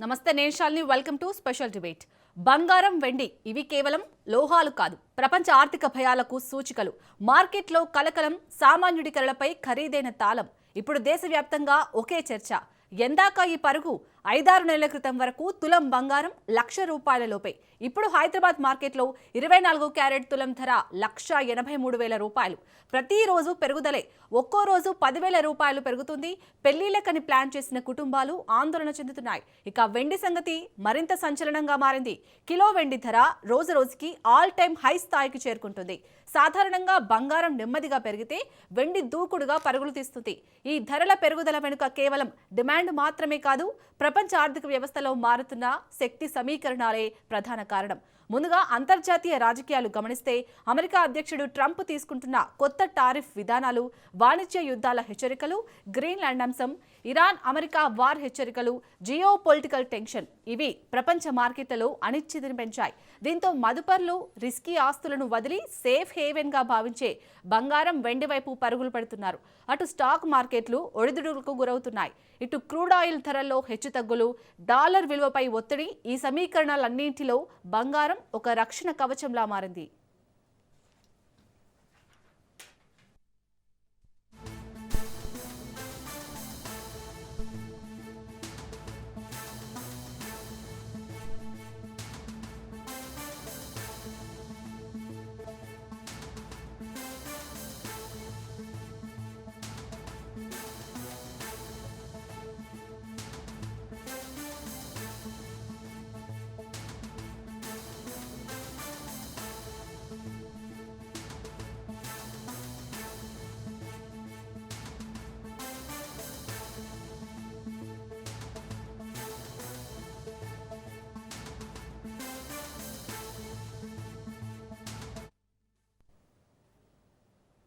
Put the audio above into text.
నమస్తే నేను Shalini. Welcome to special debate. బంగారం వెండి ఇవి కేవలం లోహాలు కాదు. ప్రపంచ ఆర్థిక భయాలకు సూచికలు. మార్కెట్లో కలకలం సామాన్యుడి కలలపై ఖరీదైన తాళం. ఇప్పుడు దేశవ్యాప్తంగా ఒకే చర్చ. ఎందాక ఈ పరుగు ఐదారు నెలల క్రితం వరకు తులం బంగారం లక్ష రూపాయల లోపే. ఇప్పుడు హైదరాబాద్ మార్కెట్లో ఇరవై నాలుగు క్యారెట్ తులం ధర లక్ష ఎనభై మూడు వేల రూపాయలు. ప్రతిరోజు పెరుగుదలే. ఒక్కో రోజు పదివేల రూపాయలు పెరుగుతుంది. పెళ్ళిళ్ళకని ప్లాన్ చేసిన కుటుంబాలు ఆందోళన చెందుతున్నాయి. ఇక వెండి సంగతి మరింత సంచలనంగా మారింది. కిలో వెండి ధర రోజు రోజుకి ఆల్ టైమ్ హై స్థాయికి చేరుకుంటుంది. సాధారణంగా బంగారం నెమ్మదిగా పెరిగితే వెండి దూకుడుగా పరుగులు తీస్తుంది. ఈ ధరల పెరుగుదల వెనుక కేవలం డిమాండ్ మాత్రమే కాదు ప్రపంచ ఆర్థిక వ్యవస్థలో మారుతున్న శక్తి సమీకరణాలే ప్రధాన కారణం. ముందుగా అంతర్జాతీయ రాజకీయాలు గమనిస్తే అమెరికా అధ్యక్షుడు ట్రంప్ తీసుకుంటున్న కొత్త టారిఫ్ విధానాలు వాణిజ్య యుద్ధాల హెచ్చరికలు గ్రీన్లాండ్ అంశం ఇరాన్ అమెరికా వార్ హెచ్చరికలు జియో పొలిటికల్ టెన్షన్ ఇవి ప్రపంచ మార్కెట్లలో అనిశ్చితిని పెంచాయి. దీంతో మదుపర్లు రిస్కీ ఆస్తులను వదిలి సేఫ్ హేవెన్గా భావించే బంగారం వెండి వైపు పరుగులు పెడుతున్నారు. అటు స్టాక్ మార్కెట్లు ఒడిదుడులకు గురవుతున్నాయి. ఇటు క్రూడ్ ఆయిల్ ధరల్లో తగ్గులు డాలర్ విలువపై ఒత్తిడి ఈ సమీకరణాలన్నింటిలో బంగారం ఒక రక్షణ కవచంలా మారింది.